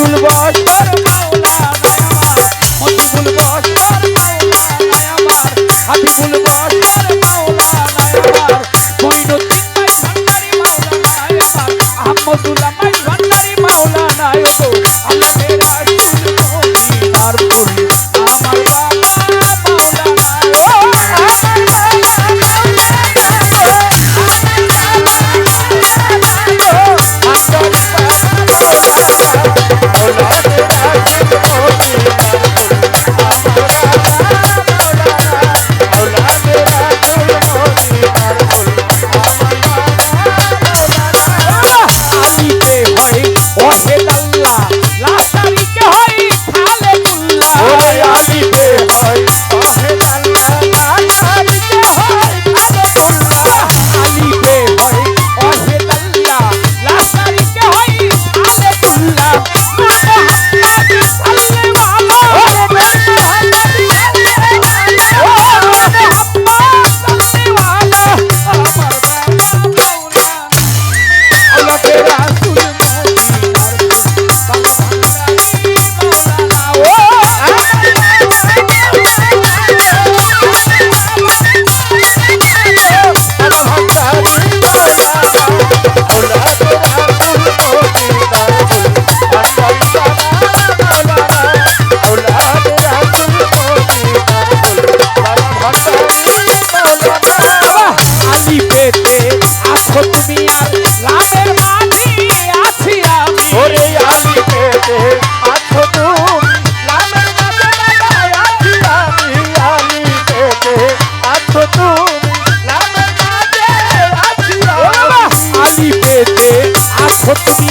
মতিউল होती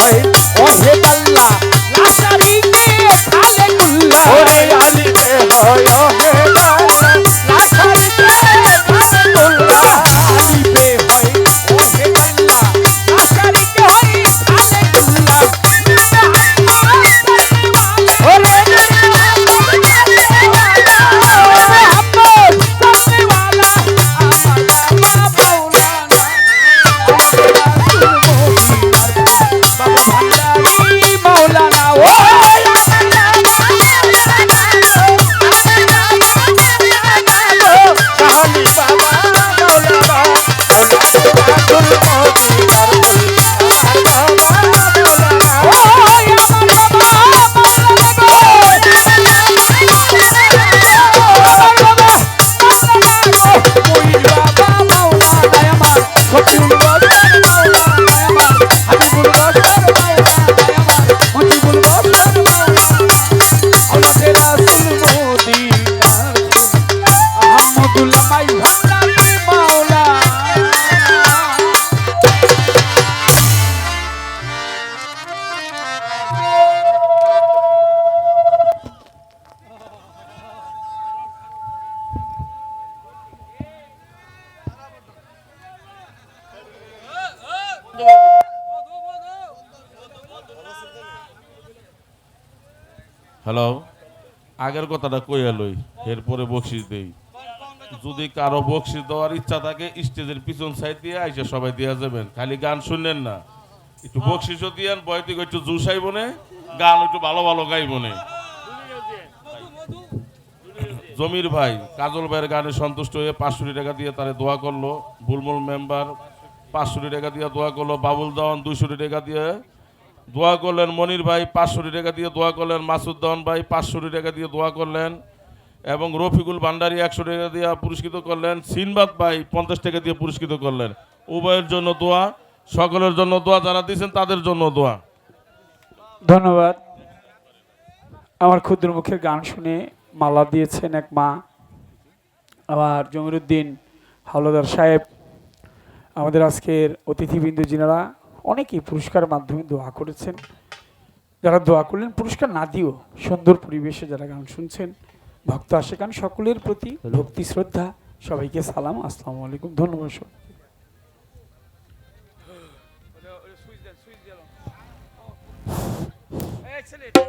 Hey Bali Baba. Hello, আগের কথাটা কইয়া লই এরপরে বকশিস দেই। যদি কারও বকশিস দেওয়ার ইচ্ছা থাকে, স্টেজের পিছন সাইড দিয়ে আইসা সবাই দিয়া যাবেন। খালি গান শুনলেন না। একটু বকশিসও দিয়ান বয়তিক একটু জুসাইব নে গান একটু ভালো ভালো গাইব নে জমির ভাই, কাজল ভাইয়ের গানে সন্তুষ্ট হয়ে পাঁচশো টাকা দিয়ে তারে দোয়া করল। বুলমুল মেম্বার পাঁচশো টাকা দিয়ে দোয়া করল, বাবুল দেওয়ান দুইশো টাকা দিয়ে। দোয়া করলেন মনির ভাই পাঁচশো টাকা দিয়ে দোয়া করলেন, মাসুদ দেওয়ান ভাই পাঁচশো টাকা দিয়ে দোয়া করলেন, এবং রফিকুল ভান্ডারি একশো টাকা দিয়ে পুরস্কৃত করলেন সিনবাদ ভাই পঞ্চাশ টাকা দিয়ে পুরস্কৃত করলেন। উভয়ের জন্য দোয়া, সকলের জন্য দোয়া, যারা দিয়েছেন তাদের জন্য দোয়া। ধন্যবাদ। আমার ক্ষুদ্র মুখের গান শুনে মালা দিয়েছেন এক মা, আবার জমিরুদ্দিন হাওলাদার সাহেব। আমাদের আজকের অতিথিবৃন্দ যিনারা অনেকেই পুরস্কার মাধ্যমে দোয়া করেছেন যারা দোয়া করলেন পুরস্কার না দিও সুন্দর পরিবেশে যারা গান শুনছেন ভক্ত আসে গান সকলের প্রতি ভক্তি শ্রদ্ধা সবাইকে সালাম আসসালামু আলাইকুম ধন্যবাদ। এই ছেলে